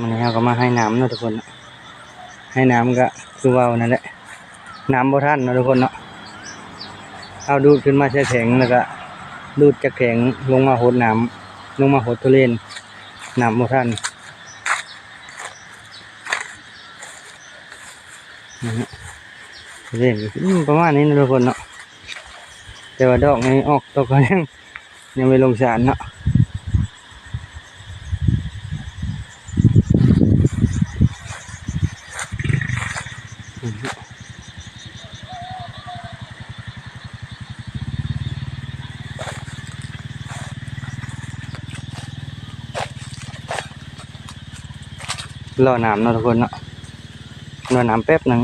มันนี้เราก็มาให้น้ำนะทุกคน ให้น้ำก็คือว่านั่นแหละ น้ำบ่ทันนะทุกคนเนาะ เอาดูดขึ้นมาใช้แข็งแล้วก็ดูดจากแข็งลงมาหดน้ำลงมาหดทุเรนน้ำบ่ทันนะฮะทุเรนประมาณนี้นะทุกคนเนาะแต่ว่าดอกนี้ออกตกก็ยังยังไม่ลงสารเนาะ รอน้ำเนาะทุกคนเนาะรอน้ำแป๊บหนึ่ง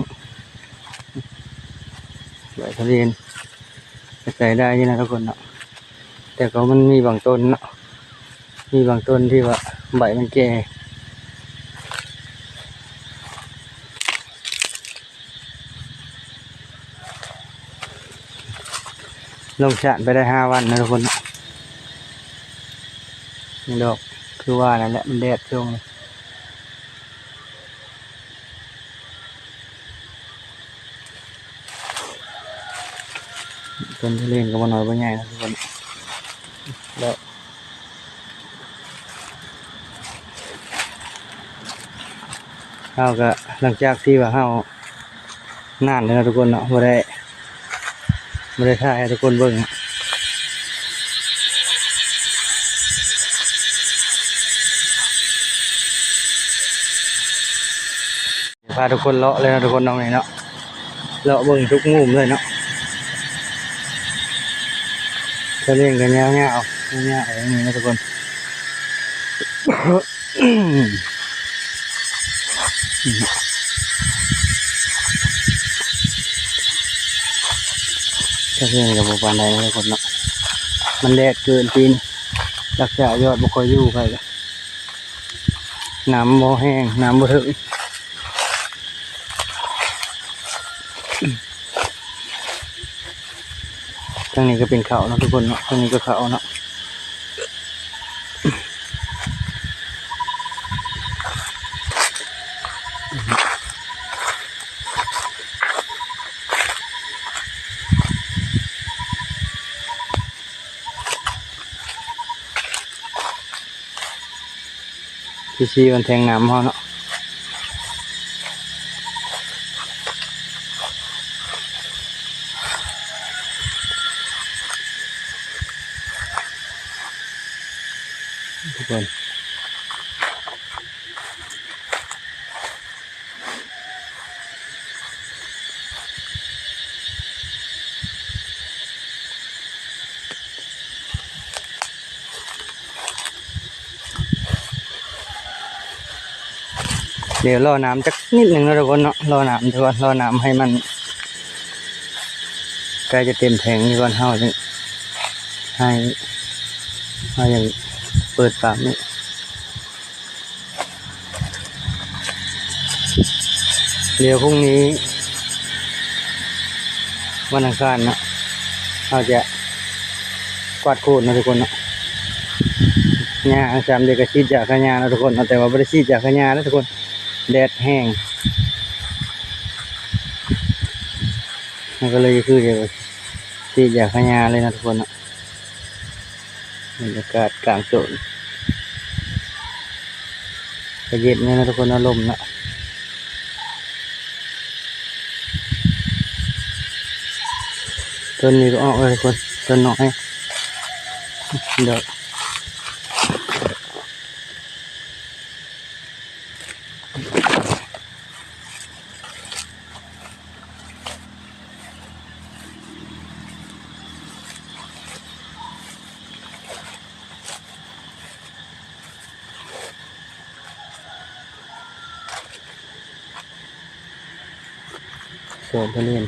ใบทะเลนใส่ได้ยี่นะทุกคนเนาะแต่ก็มันมีบางต้นเนาะมีบางต้นที่ว่าใบมันแก่ลงชานไปได้ห้าวันนะทุกคนนี่ดอกคือว่านั่นแหละมันแดดช่วงนี้ ต้นทุเรียนก็บ่น้อยบ่ใหญ่นะทุกคนแล้วเฮาก็หลังจากที่ว่าเฮานานแล้วนะทุกคนเนาะบ่ได้บ่ได้ถ่ายให้ทุกคนเบิ่งพาทุกคนเลาะเลยนะทุกคนน้องนี่เนาะเลาะเบิ่งทุกมุมเลยเนาะ จะเล่นกันเงี้ยเงี้ยเอาเงี้ยอย่างนี้นะทุกคนจะเล่นกับบุปผาใดนะทุกคนเนาะมันแดดเกินปีนรักษายอดบุคอยอยู่ไปละน้ำบ่แห้งน้ำบ่ถึง ทางนี้ก็เป็นเขาเนาะทุกคนเนาะทางนี้ก็เขาเนาะพี่ชีมันแทงน้ำเขาเนาะ ทุกคนเดี๋ยวรอน้ำจักนิดหนึ่งนะทุกคนเนาะรอน้ำทุกคนรอน้ำให้มันใกล้จะเต็มแผงนี่ก่อนเฮาจึงให้เฮายัง เปิดปากนี่เดี๋ยวพรุ่งนี้ วันอังคารนะเราจะกวาดโคนนะทุกคนนาะหญ้าจำเด็กก็ชีดจากขยานะทุกคนนะแต่ว่าไม่ได้ชีดจากขยานะทุกคนแดดแห้งมันก็เลยคือเดี๋ยวชีดจากขยาเลยนะทุกคนนะ บรรยากาศกลางโซนก็เย็นเนี่ยนะทุกคนอารมณ์นะต้นนี้ก็ออกเลยทุกคนต้นน้อยเดี๋ยว โซนทุเรียน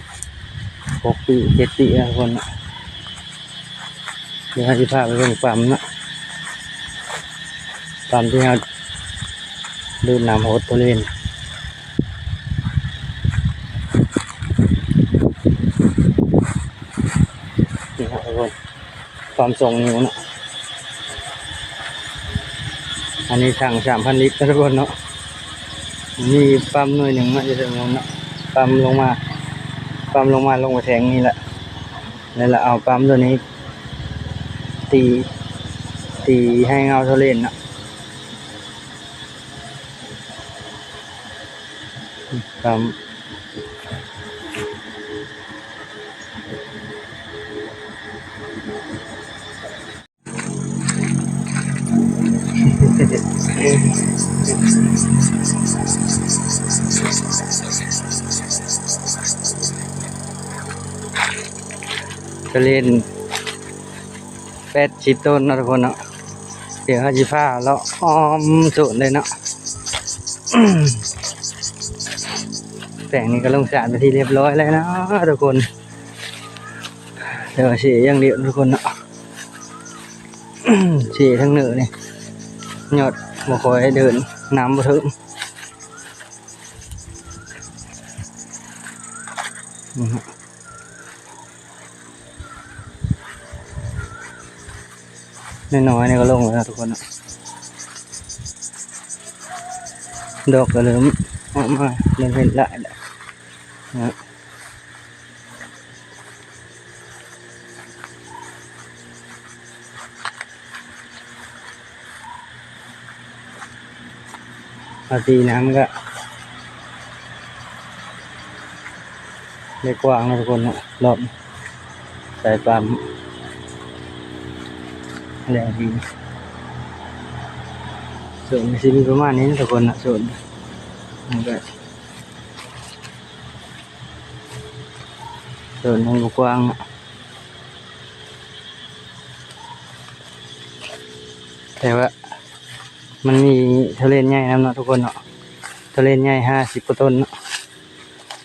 หกปีเจ็ดปีแล้วทุกคนเดี๋ยวให้ที่พาไปเบิ่งปั๊มนะปั๊มที่เราดูน้ำโหดทุเรียนนี่ครับทุกคนความส่งนิ้วนะอันนี้สั่งสามพันลิตรนะทุกคนเนาะมีปั๊มหน่วยหนึ่งมาจะถึงนู้นเนาะปั๊มลงมา ปั๊มลงมาลงมาแทงนี่แหละ แล้วเราเอาปั๊มตัวนี้ ตี ตีให้เงาเท่าเล่นเนะปั๊ม ก็เล่นแปดชิปต้นนะทุกคนเนาะเดี๋ยวเขาจะพาเลาะอ้อมโซนเลยเนาะแต่งนี้ก็ลงสารไปที่เรียบร้อยแล้วนะทุกคนเดี๋ยวเสียอย่างเดียวทุกคนเนาะเสียทั้งเหนือนี่ยอดบ่คอยเดินน้ำบ่ถึง น้อยๆเนี่ยก็ลงแล้วนะทุกคนอะดอกก็เริ่มออกมาเริ่มเห็นหลายแล้วนะปาตีน้ำก็ได้กว้างนะทุกคนนะรอบสายปั๊ม แรงดีส่วนมันจะมีประมาณนี้นะทุกคนนะส่วนมันก็ส่วนมันก็กว้างนะแต่ว่ามันมีทะเลนใหญ่นะเนาะทุกคนเนาะทะเลนใหญ่ห้าสิบกว่าต้นเนาะ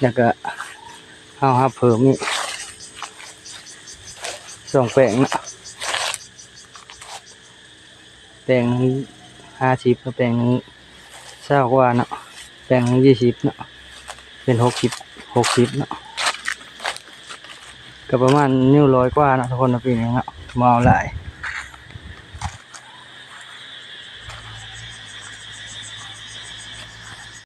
แล้วก็เอาฮับเพิ่มอีกสองแปลงเนาะ แปลงห้าสิบแปลงเศร้ากว่าเนาะแปลงยี่สิบเนาะเป็นหกสิบหกสิบเนาะก็ประมาณนิ้วร้อยกว่าเนาะทุกคนเนาะปีนี้เนาะมาเอาหลาย